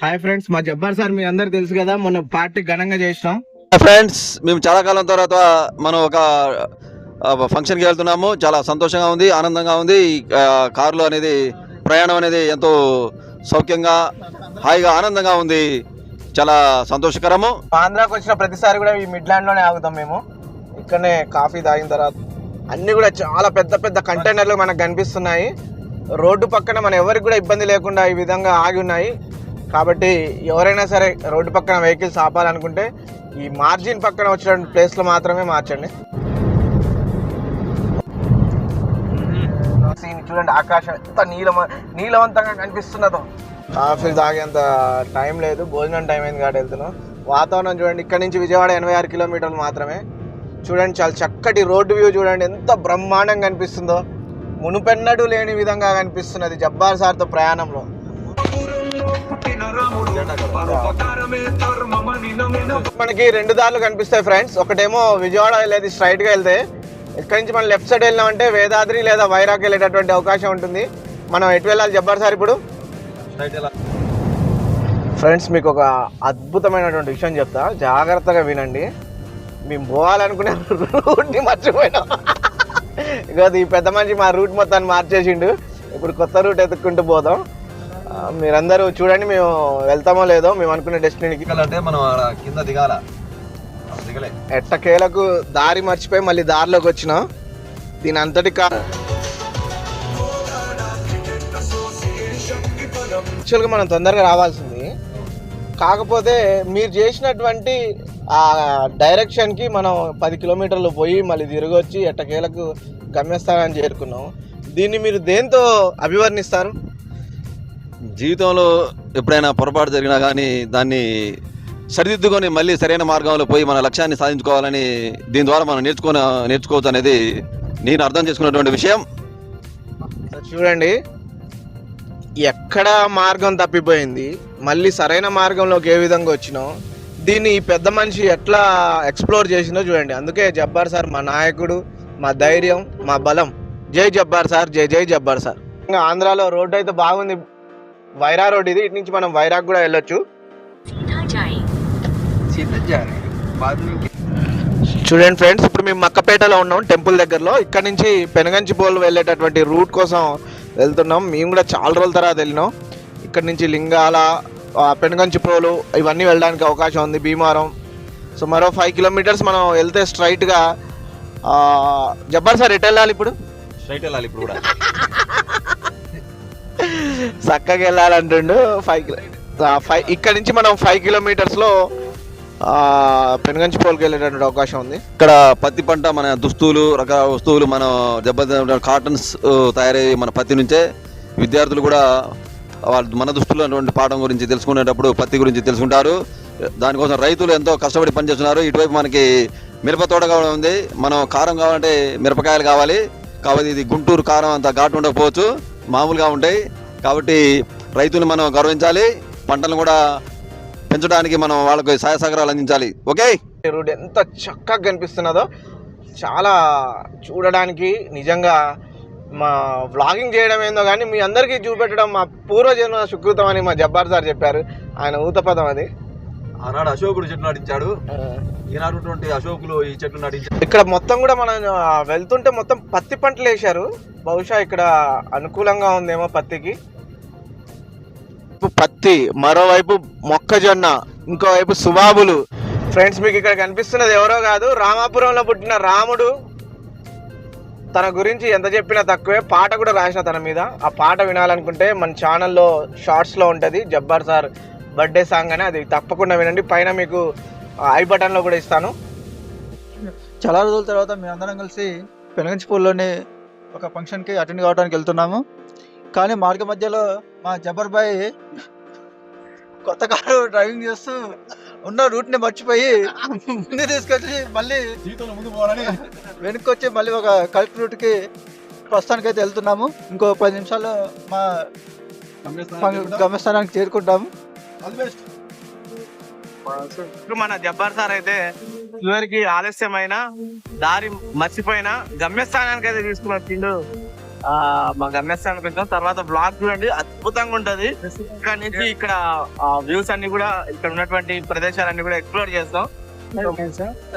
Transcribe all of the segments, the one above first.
Hi friends మా Jabbar sir మీ అందరు తెలుసు కదా మొన్న పార్టీ ఘనంగా చేసినాం. ఫ్రెండ్స్ మేము చాలా కాలం తర్వాత మనం ఒక ఫంక్షన్కి వెళ్తున్నాము. చాలా సంతోషంగా ఉంది ఆనందంగా ఉంది. కారులో అనేది ప్రయాణం అనేది ఎంతో సౌఖ్యంగా హాయిగా ఆనందంగా ఉంది. చాలా సంతోషకరము. ఆంధ్రాకి వచ్చిన ప్రతిసారి కూడా ఈ మిడ్లాండ్లోనే ఆగుతాం మేము. ఇక్కడనే కాఫీ తాగిన తర్వాత అన్ని కూడా చాలా పెద్ద పెద్ద కంటైనర్లు మనకు కనిపిస్తున్నాయి. రోడ్డు పక్కన మన ఎవరికి కూడా ఇబ్బంది లేకుండా ఈ విధంగా ఆగి ఉన్నాయి. కాబట్టి ఎవరైనా సరే రోడ్డు పక్కన వెహికల్స్ ఆపాలనుకుంటే ఈ మార్జిన్ పక్కన వచ్చిన ప్లేస్లో మాత్రమే మార్చండి. సీన్ చూడండి ఆకాశం ఎంత నీలమ నీలవంతంగా కనిపిస్తున్నదో. కాఫీ తాగేంత టైం లేదు భోజనం టైం అయింది కాబట్టి వెళ్తున్నాం. వాతావరణం చూడండి ఇక్కడ నుంచి విజయవాడ ఎనభై ఆరు కిలోమీటర్లు మాత్రమే. చూడండి చాలా చక్కటి రోడ్డు వ్యూ చూడండి ఎంత బ్రహ్మాండంగా కనిపిస్తుందో. మునుపెన్నడూ లేని విధంగా కనిపిస్తున్నది జబ్బార్ సార్తో ప్రయాణంలో. మనకి రెండు దారులు కనిపిస్తాయి ఫ్రెండ్స్ ఒకటేమో విజయవాడ వెళ్ళేది స్ట్రైట్గా వెళ్తే. ఇక్కడి నుంచి మనం లెఫ్ట్ సైడ్ వెళ్ళినామంటే వేదాద్రి లేదా వైరాగ్ వెళ్ళేటటువంటి అవకాశం ఉంటుంది. మనం ఎటు వెళ్ళాలి జబ్బార్ సార్ ఇప్పుడు? ఫ్రెండ్స్ మీకు ఒక అద్భుతమైనటువంటి విషయం చెప్తా. జాగ్రత్తగా వినండి. మేము పోవాలనుకునే రూట్ని మర్చిపోయినాం. ఇక ఈ పెద్ద మనిషి మా రూట్ మొత్తాన్ని మార్చేసిండు. ఇప్పుడు కొత్త రూట్ ఎత్తుక్కుంటూ పోదాం. మీరందరూ చూడండి మేము వెళ్తామో లేదో మేము అనుకునే డెస్టినీకి. అంటే మనం కింద దిగాల. దిగలే. ఎట్టకేలకు దారి మర్చిపోయి మళ్ళీ దారిలోకి వచ్చినాం దీని అంతటి యాక్చువల్గా మనం తొందరగా రావాల్సింది. కాకపోతే మీరు చేసినటువంటి ఆ డైరెక్షన్కి మనం పది కిలోమీటర్లు పోయి మళ్ళీ తిరిగి వచ్చి ఎట్టకేలకు గమ్యస్థానాన్ని చేరుకున్నాం. దీన్ని మీరు దేంతో అభివర్ణిస్తారు? జీవితంలో ఎప్పుడైనా పొరపాటు జరిగినా కానీ దాన్ని సరిదిద్దుకొని మళ్ళీ సరైన మార్గంలో పోయి మన లక్ష్యాన్ని సాధించుకోవాలని దీని ద్వారా మనం నేర్చుకున్న నేర్చుకోవచ్చు అనేది నేను అర్థం చేసుకున్నటువంటి విషయం. చూడండి. ఎక్కడ మార్గం తప్పిపోయింది. మళ్ళీ సరైన మార్గంలోకి ఏ విధంగా వచ్చినో దీన్ని ఈ పెద్ద మనిషి ఎట్లా ఎక్స్ప్లోర్ చేసిందో చూడండి. అందుకే జబ్బార్ సార్ మా నాయకుడు మా ధైర్యం మా బలం. జై జబ్బార్ సార్ జై జై జబ్బార్ సార్. ఇంకా ఆంధ్రాలో రోడ్డు అయితే బాగుంది. వైరా రోడ్ ఇది ఇటు నుంచి మనం వైరాగ్ కూడా వెళ్ళొచ్చు. చూడండి ఫ్రెండ్స్ ఇప్పుడు మేము మక్కపేటలో ఉన్నాం టెంపుల్ దగ్గరలో. ఇక్కడ నుంచి పెనగంచిపోలు వెళ్ళేటటువంటి రూట్ కోసం వెళ్తున్నాం. మేము కూడా చాలా రోజుల తర్వాత వెళ్ళినాం. ఇక్కడ నుంచి లింగాల పెనుగంచిపోలు ఇవన్నీ వెళ్ళడానికి అవకాశం ఉంది భీమారం సో మరో ఫైవ్ కిలోమీటర్స్ మనం వెళ్తే స్ట్రైట్గా జబ్బర్ సార్ ఎటు వెళ్ళాలి ఇప్పుడు? స్ట్రైట్ వెళ్ళాలి ఇప్పుడు కూడా. చక్కగా వెళ్ళాలంటుండు. ఫైవ్ ఫైవ్ ఇక్కడ నుంచి మనం ఫైవ్ కిలోమీటర్స్లో పెనుగంచిపోలుకి వెళ్ళేటటువంటి అవకాశం ఉంది. ఇక్కడ పత్తి పంట మన దుస్తులు రకరకాల వస్తువులు మనం దెబ్బ కాటన్స్ తయారయ్యే మన పత్తి నుంచే విద్యార్థులు కూడా వాళ్ళు మన దుస్తులు అటువంటి పాఠం గురించి తెలుసుకునేటప్పుడు పత్తి గురించి తెలుసుకుంటారు. దానికోసం రైతులు ఎంతో కష్టపడి పనిచేస్తున్నారు. ఇటువైపు మనకి మిరప తోట కావడం ఉంది. మనం కారం కావాలంటే మిరపకాయలు కావాలి. కాబట్టి ఇది గుంటూరు కారం అంత ఘాటు ఉండకపోవచ్చు. మామూలుగా ఉంటాయి. కాబట్టి రైతుని మనం గౌరవించాలి. పంటలను కూడా పెంచడానికి మనం వాళ్ళకి సహాయ సహకారాలు అందించాలి. ఓకే? రోడ్ ఎంత చక్కగా కనిపిస్తున్నదో చాలా చూడడానికి నిజంగా మా వ్లాగింగ్ చేయడం ఏందో కానీ మీ అందరికీ చూపెట్టడం మా పూర్వజన్మ సుకృతం అని మా జబ్బార్ సార్ చెప్పారు. ఆయన ఊతపదం అది. ఆనాడు అశోకుడు చెట్లు నాటించాడు. ఈనాడు అశోకులు ఈ చెట్లు నాటించాడు ఇక్కడ మొత్తం కూడా మనం వెళ్తుంటే మొత్తం పత్తి పంటలు వేశారు. బహుశా ఇక్కడ అనుకూలంగా ఉందేమో పత్తికి. పత్తి మరోవైపు మొక్కజొన్న ఇంకోవైపు సుబాబులు ఫ్రెండ్స్ మీకు ఇక్కడ కనిపిస్తున్నది ఎవరో కాదు రామాపురంలో పుట్టిన రాముడు. తన గురించి ఎంత చెప్పినా తక్కువే పాట కూడా రాసిన తన మీద. ఆ పాట వినాలనుకుంటే మన ఛానల్లో షార్ట్స్లో ఉంటుంది. జబ్బార్ సార్ బర్త్డే సాంగ్ అని అది తప్పకుండా వినండి. పైన మీకు ఐ బటన్లో కూడా ఇస్తాను. చాలా రోజుల తర్వాత మేము అందరం కలిసి పెనగంచిపూర్లోని ఒక ఫంక్షన్కి అటెండ్ కావడానికి వెళ్తున్నాము. కానీ మార్గ మధ్యలో మా జబర్ బాయ్ కొత్త కారు డ్రైవింగ్ చేస్తూ ఉన్న రూట్ని మర్చిపోయి ముందు తీసుకొచ్చి మళ్ళీ జీవితంలో ముందు పోవాలని. వెనక్కి వచ్చి మళ్ళీ ఒక కరెక్ట్ రూట్కి ప్రస్తుతానికి అయితే వెళ్తున్నాము. ఇంకో పది నిమిషాల్లో మా గమ్యస్థానానికి చేరుకుంటాము. ఇప్పుడు మన జబ్బార్ సార్ అయితే చివరికి ఆలస్యమైన దారి మర్చిపోయినా గమ్యస్థానానికి అయితే తీసుకుని వచ్చిండు ఆ, మా గమ్యస్థానానికి వచ్చినాం తర్వాత బ్లాగ్ చూడండి. అద్భుతంగా ఉంటది. ఇక్కడ నుంచి ఇక్కడ వ్యూస్ అన్ని కూడా ఇక్కడ ఉన్నటువంటి ప్రదేశాలన్నీ కూడా ఎక్స్ప్లోర్ చేస్తాం.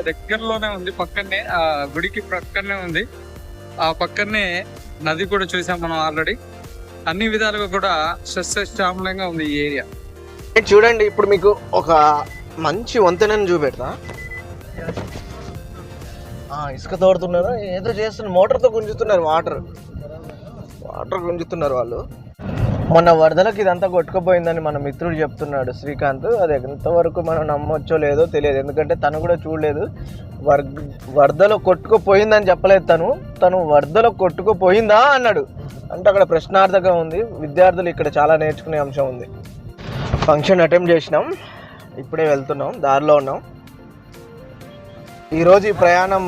దగ్గరలోనే ఉంది పక్కనే ఆ గుడికి పక్కనే ఉంది. ఆ పక్కనే నది కూడా చూసాం మనం ఆల్రెడీ అన్ని విధాలుగా కూడా సస్యశ్యామలంగా ఉంది ఈ ఏరియా. చూడండి ఇప్పుడు మీకు ఒక మంచి వంతెనని చూపెడతా. ఇసుక తోడుతున్నారు. ఏదో చేస్తున్నారు మోటార్తో గుంజుతున్నారు వాటర్. వాటర్ గుంజుతున్నారు వాళ్ళు. మొన్న వరదలకు ఇదంతా కొట్టుకుపోయిందని మన మిత్రుడు చెప్తున్నాడు శ్రీకాంత్. అది ఎంతవరకు మనం నమ్మొచ్చో లేదో తెలియదు. ఎందుకంటే తను కూడా చూడలేదు. వర్ వరదలో కొట్టుకుపోయిందని చెప్పలేదు తను. తను వరదలో కొట్టుకుపోయిందా అన్నాడు. అంటే అక్కడ ప్రశ్నార్థకం ఉంది. విద్యార్థులు ఇక్కడ చాలా నేర్చుకునే అంశం ఉంది. ఫంక్షన్ అటెంప్ట్ చేసినాం. ఇప్పుడే వెళ్తున్నాం దారిలో ఉన్నాం. ఈరోజు ఈ ప్రయాణం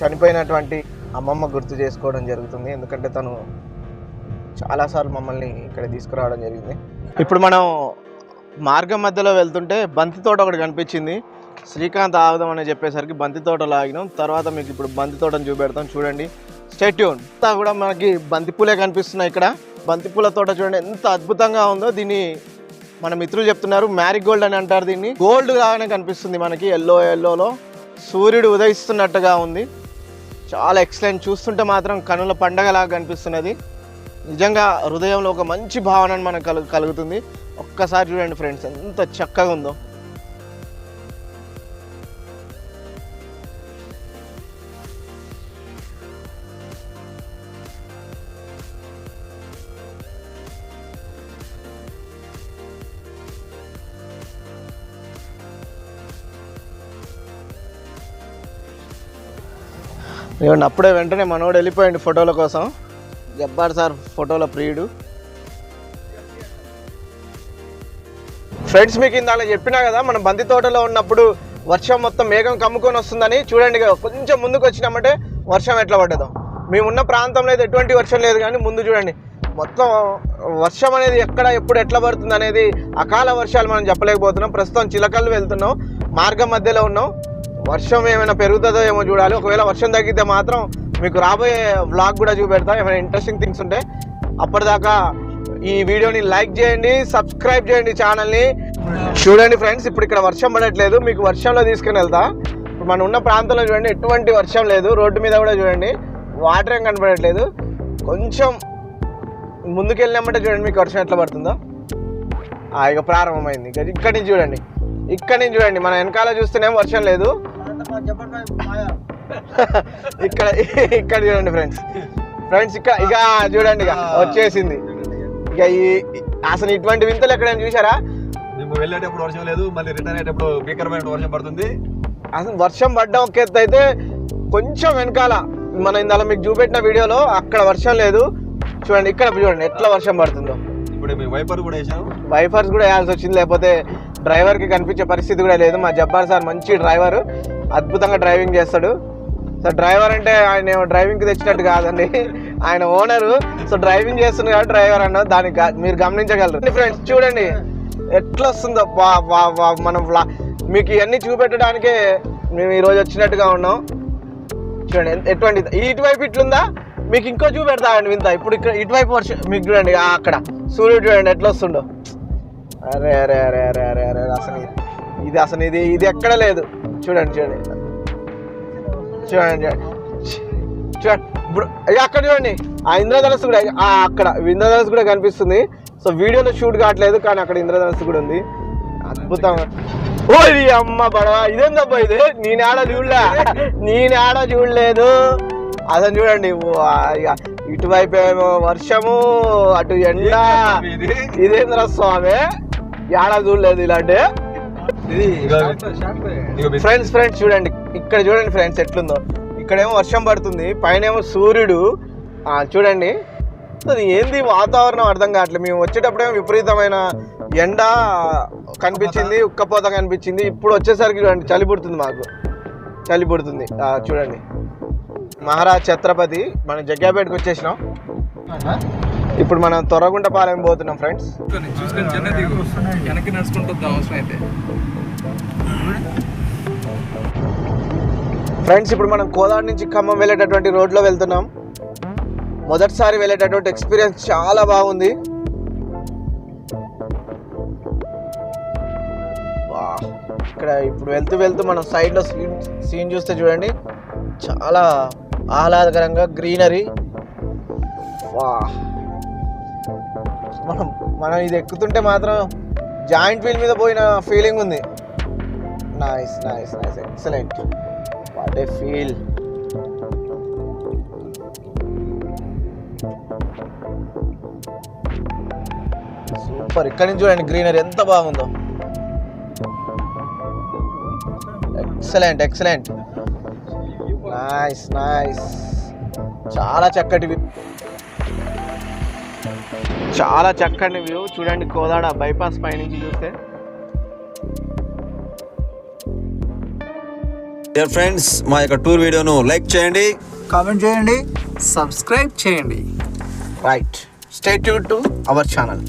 చనిపోయినటువంటి అమ్మమ్మ గుర్తు చేసుకోవడం జరుగుతుంది. ఎందుకంటే తను చాలాసార్లు మమ్మల్ని ఇక్కడ తీసుకురావడం జరిగింది. ఇప్పుడు మనం మార్గం మధ్యలో వెళ్తుంటే బంతి తోట ఒకటి కనిపించింది. శ్రీకాంత్ ఆగుదాం అని చెప్పేసరికి బంతి తోటలో ఆగినాం తర్వాత మీకు ఇప్పుడు బంతి తోటను చూపెడతాం చూడండి. స్టేట్యూన్ అంతా కూడా మనకి బంతిపూలే కనిపిస్తున్నాయి ఇక్కడ. బంతిపూల తోట చూడండి ఎంత అద్భుతంగా ఉందో దీన్ని మన మిత్రులు చెప్తున్నారు మ్యారీగోల్డ్ అని అంటారు దీన్ని. గోల్డ్ లాగానే కనిపిస్తుంది మనకి ఎల్లో ఎల్లోలో. సూర్యుడు ఉదయిస్తున్నట్టుగా ఉంది. చాలా ఎక్సలెంట్. చూస్తుంటే మాత్రం కనుల పండగలాగా కనిపిస్తున్నది. నిజంగా హృదయంలో ఒక మంచి భావన మనకు కలుగుతుంది. ఒక్కసారి చూడండి ఫ్రెండ్స్ ఎంత చక్కగా ఉందో. ఇవ్వండి అప్పుడే వెంటనే మనోడు వెళ్ళిపోయింది ఫోటోల కోసం. జబ్బార్ సార్ ఫోటోల ప్రియుడు. ఫ్రెండ్స్ మీకు ఇందాక చెప్పినా కదా మనం బంతి తోటలో ఉన్నప్పుడు వర్షం మొత్తం మేఘం కమ్ముకొని వస్తుందని చూడండి కొంచెం ముందుకు వచ్చినామంటే వర్షం ఎట్లా పడ్డదో. మేమున్న ప్రాంతంలో అయితే ఎటువంటి వర్షం లేదు కానీ ముందు చూడండి. మొత్తం వర్షం అనేది ఎక్కడ ఎప్పుడు ఎట్లా పడుతుంది అనేది అకాల వర్షాలు మనం చెప్పలేకపోతున్నాం. ప్రస్తుతం చిలకలు వెళ్తున్నాం. మార్గం మధ్యలో ఉన్నాం. వర్షం ఏమైనా పెరుగుతుందో ఏమో చూడాలి. ఒకవేళ వర్షం తగ్గితే మాత్రం మీకు రాబోయే వ్లాగ్ కూడా చూపెడతా. ఏమైనా ఇంట్రెస్టింగ్ థింగ్స్ ఉంటే అప్పటిదాకా ఈ వీడియోని లైక్ చేయండి సబ్స్క్రైబ్ చేయండి ఛానల్ని. చూడండి ఫ్రెండ్స్ ఇప్పుడు ఇక్కడ వర్షం పడట్లేదు. మీకు వర్షంలో తీసుకుని వెళ్తా. ఇప్పుడు మనం ఉన్న ప్రాంతంలో చూడండి ఎటువంటి వర్షం లేదు. రోడ్డు మీద కూడా చూడండి వాటర్ ఏం కనపడట్లేదు. కొంచెం ముందుకు చూడండి మీకు వర్షం ఎట్లా పడుతుందో. ఆ, ఇక ప్రారంభమైంది. ఇక ఇక్కడి నుంచి చూడండి. ఇక్కడి నుంచి చూడండి. మన వెనకాల చూస్తేనేమో వర్షం లేదు. ఇక్కడ ఇక్కడ చూడండి ఫ్రెండ్స్ ఫ్రెండ్స్ ఇక్కడ ఇక చూడండి ఇక వచ్చేసింది. ఇక ఈ అసలు ఇటువంటి వింతలు ఎక్కడైనా చూసారా మేము వెళ్ళేటప్పుడు వర్షం లేదు మళ్ళీ రిటర్న్ అయ్యేటప్పుడు భీకరమైన వర్షం పడుతుంది. అసలు వర్షం పడ్డ ఒక ఎత్తు అయితే కొంచెం వెనకాల మన ఇందాక మీకు చూపెట్టిన వీడియోలో అక్కడ వర్షం లేదు. చూడండి ఇక్కడ చూడండి ఎట్లా వర్షం పడుతుందో. ఇప్పుడు మేము వైపర్ కూడా వేసాం. వైఫర్స్ కూడా వేయాల్సి వచ్చింది లేకపోతే డ్రైవర్కి కనిపించే పరిస్థితి కూడా లేదు. మా జబ్బార్ సార్ మంచి డ్రైవర్. అద్భుతంగా డ్రైవింగ్ చేస్తాడు. సో డ్రైవర్ అంటే ఆయన డ్రైవింగ్కి తెచ్చినట్టు కాదండి. ఆయన ఓనరు. సో డ్రైవింగ్ చేస్తుంది కాబట్టి డ్రైవర్ అన్న దానికి మీరు గమనించగలరు. ఫ్రెండ్స్ చూడండి. ఎట్లా వస్తుందో వా వా వా మనం ఫ్లా మీకు ఇవన్నీ చూపెట్టడానికే మేము ఈరోజు వచ్చినట్టుగా ఉన్నాం. చూడండి ఎటువంటి ఇటువైపు ఇట్లుందా? మీకు ఇంకో చూపెడతా అండి వింత. ఇప్పుడు ఇక్కడ ఇటువైపు వర్షం మీకు చూడండి అక్కడ. సూర్యుడు చూడండి ఎట్లా వస్తుండో అరే అరే అరే అరే అరే అరే అసలు ఇది అసలు ఇది ఇది ఎక్కడ లేదు. చూడండి చూడండి. చూడండి చూడండి. చూడండి. ఇప్పుడు అక్కడ చూడండి ఆ ఇంద్రధనస్సు కూడా అక్కడ ఇంద్రధనస్సు కూడా కనిపిస్తుంది. సో వీడియోలో షూట్ కావట్లేదు కానీ అక్కడ ఇంద్రధనస్సు కూడా ఉంది. అద్భుతం. ఓ ఇది అమ్మ బడవ ఇదేందబ్బా ఇది? నేను ఆడ చూడలే. నేను ఆడ చూడలేదు. అసలు చూడండి ఇటువైపు ఏమో వర్షము అటు ఎండ. ఇది? ఇదేంద్ర స్వామి ఏడా చూడలేదు ఇలాంటి. ఇది ఫ్రెండ్స్ ఫ్రెండ్స్ చూడండి. ఇక్కడ చూడండి ఫ్రెండ్స్ ఎట్లుందో. ఇక్కడేమో వర్షం పడుతుంది పైన ఏమో సూర్యుడు. ఆ, చూడండి. అది ఏంది వాతావరణం అర్థం కావట్లేదు. మేము వచ్చేటప్పుడేమో విపరీతమైన ఎండ కనిపించింది ఉక్కపోత కనిపించింది. ఇప్పుడు వచ్చేసరికి చూడండి చలి పుడుతుంది మాకు. చలి పుడుతుంది. ఆ, చూడండి. మహారాజ్ ఛత్రపతి మనం జగ్గాపేటకి వచ్చేసినాం. ఇప్పుడు మనం తొర్రగుంటపాలెం పోతున్నాం ఫ్రెండ్స్. చూసుకొని చూసుకొని చిన్న దిగు. వెనక్కి నడుచుకుంటూ వద్దాం అవసరం అయితే ఫ్రెండ్స్ ఇప్పుడు మనం కోదాడ నుంచి ఖమ్మం వెళ్ళేటటువంటి రోడ్లో వెళ్తున్నాం. మొదటిసారి వెళ్ళేటటువంటి ఎక్స్పీరియన్స్ చాలా బాగుంది. ఇక్కడ ఇప్పుడు వెళ్తూ వెళ్తూ మనం సైడ్లో సీన్ సీన్ చూస్తే చూడండి. చాలా ఆహ్లాదకరంగా గ్రీనరీ. వా మనం మనం ఇది ఎక్కుతుంటే మాత్రం జాయింట్ వీల్ మీద పోయిన ఫీలింగ్ ఉంది. Nice nice nice. Excellent. What a feel super ఇక్కడ నుంచి చూడండి గ్రీనరీ ఎంత బాగుందో. ఎక్సలెంట్ ఎక్సలెంట్ నైస్ నైస్ చాలా చక్కటి వ్యూ చాలా చక్కటి వ్యూ చూడండి కోదాడ బైపాస్ పైనుంచి చూస్తే. డియర్ ఫ్రెండ్స్ మా యొక్క టూర్ వీడియోను లైక్ చేయండి. కామెంట్ చేయండి. సబ్స్క్రైబ్ చేయండి. Right stay tune to our channel